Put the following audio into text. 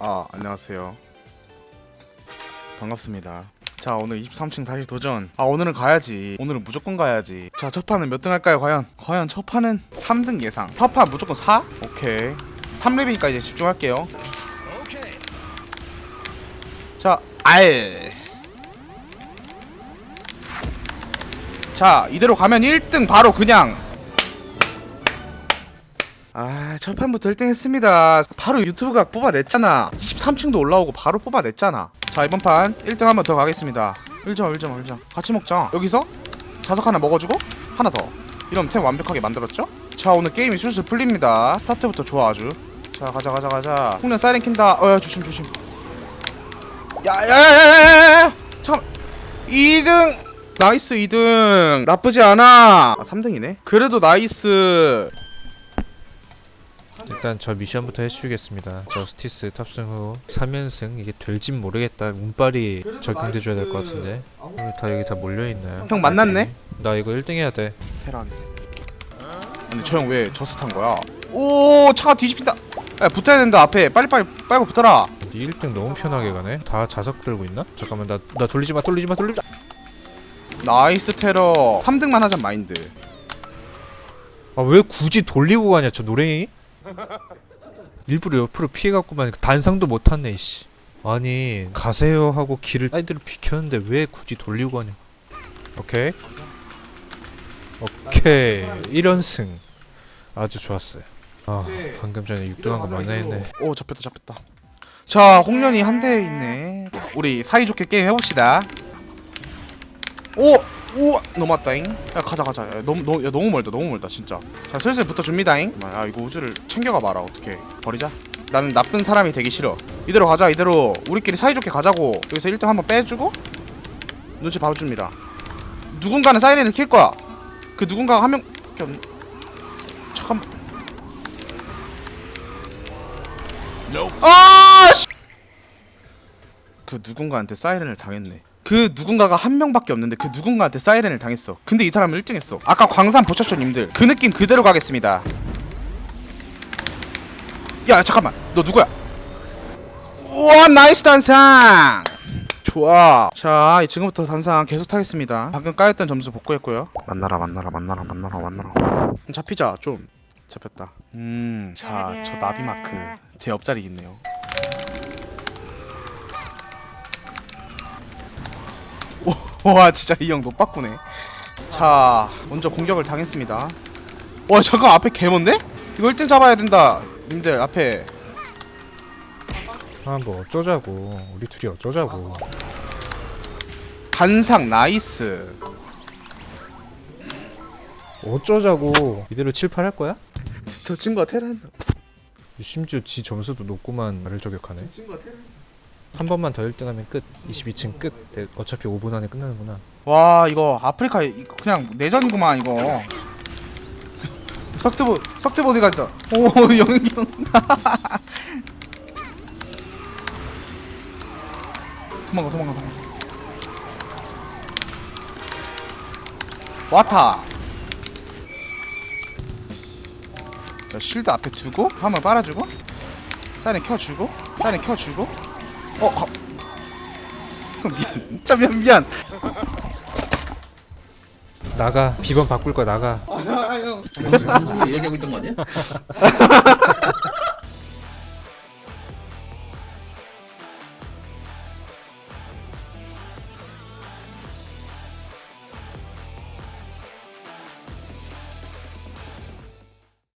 아 안녕하세요. 반갑습니다. 자 오늘 23층 다시 도전. 아 오늘은 가야지. 오늘은 무조건 가야지. 자 첫 판은 몇 등 할까요 과연? 과연 첫 판은 3등 예상. 첫 판 무조건 4? 오케이. 탑랩이니까 이제 집중할게요. 자 알. 자 이대로 가면 1등 바로 그냥 아, 첫 판부터 1등 했습니다. 바로 유튜브가 뽑아냈잖아. 23층도 올라오고 바로 뽑아냈잖아. 자, 이번 판 1등 한 번 더 가겠습니다. 1점, 1점, 1점. 같이 먹자. 여기서 자석 하나 먹어주고 하나 더. 이러면 템 완벽하게 만들었죠? 자, 오늘 게임이 술술 풀립니다. 스타트부터 좋아 아주. 자, 가자, 가자, 가자. 홍련 사이렌 킨다. 어, 야, 조심, 조심. 야, 야, 야, 야, 야, 야! 잠깐. 2등. 나이스 2등. 나쁘지 않아. 아, 3등이네. 그래도 나이스. 일단 저 미션부터 해주겠습니다. 저 스티스 탑승 후 3연승 이게 될진 모르겠다. 운빨이 적용돼줘야 될 것 같은데. 오늘 다 여기 다 몰려있나요? 형 만났네? 나 이거 1등 해야 돼. 테라 하겠습니다. 근데 저 형 왜 저스 탄 거야? 오 차가 뒤집힌다. 야 붙어야 된다 앞에 빨리 빨리 빨리 붙어라. 네 1등 너무 편하게 가네. 다 자석 들고 있나? 잠깐만 나 나 돌리지 마 돌리지 마 돌리지 마. 나이스 테러. 3등만 하자 마인드. 아왜 굳이 돌리고 가냐 저 노랭이? 일부러 옆으로 피해갖고만 단상도 못 탔네 씨. 아니 가세요 하고 길을 사이드를 비켰는데 왜 굳이 돌리고 가냐? 오케이. 오케이 1연승 아주 좋았어요. 아 방금 전에 6등한 거 만나했네. 오 잡혔다 잡혔다. 자 홍련이 한 대 있네. 우리 사이좋게 게임 해봅시다. 오! 오! 넘어왔다잉. 야 가자 가자. 야, 너무 너무 야, 너무 멀다 너무 멀다 진짜. 자 슬슬 붙어줍니다잉. 아 이거 우주를 챙겨가 봐라 어떻게 버리자. 나는 나쁜 사람이 되기 싫어. 이대로 가자 이대로 우리끼리 사이좋게 가자고. 여기서 1등 한번 빼주고 눈치 봐줍니다. 누군가는 사이렌을 킬 거야. 그 누군가가 한 명밖에 없. 잠깐. 아! 씨! 그 누군가한테 사이렌을 당했네. 그 누군가가 한 명밖에 없는데 그 누군가한테 사이렌을 당했어. 근데 이 사람은 1등 했어. 아까 광산 보셨죠, 님들? 그 느낌 그대로 가겠습니다. 야, 잠깐만. 너 누구야? 우와, 나이스 단상. 좋아. 자, 지금부터 단상 계속 타겠습니다. 방금 까였던 점수 복구했고요. 만나라, 만나라, 만나라, 만나라, 만나라. 잡히자, 좀. 잡혔다. 음, 자, 저 나비 마크 제 옆자리 있네요. 와, 진짜 이 형 노빠꾸네. 자, 먼저 공격을 당했습니다. 와, 잠깐 앞에 개먼데? 이거 1등 잡아야 된다. 님들 앞에 아 뭐 어쩌자고 우리 둘이 어쩌자고. 간상 나이스. 어쩌자고 이대로 7, 8 할 거야? 저 친구가 테란. 심지어 지 점수도 높구만 나를 저격하네 한 번만 더 1등하면 끝 22층 끝 네, 어차피 5분 안에 끝나는구나 와, 이거 아프리카 이거 그냥 내전이구만 이거. 석트보 석트보 어디 갔다? 오, 영희 형. 도망가, 도망가, 도망가. 와타. 자, 실드 앞에 두고 한번 빨아주고 사이렌 켜주고 사이렌 켜주고 어, 어. 미안. 진짜 미안 미안. 나가. 비번 바꿀 거야 나가. 무슨 무슨 얘기하고 있던 거 아니야?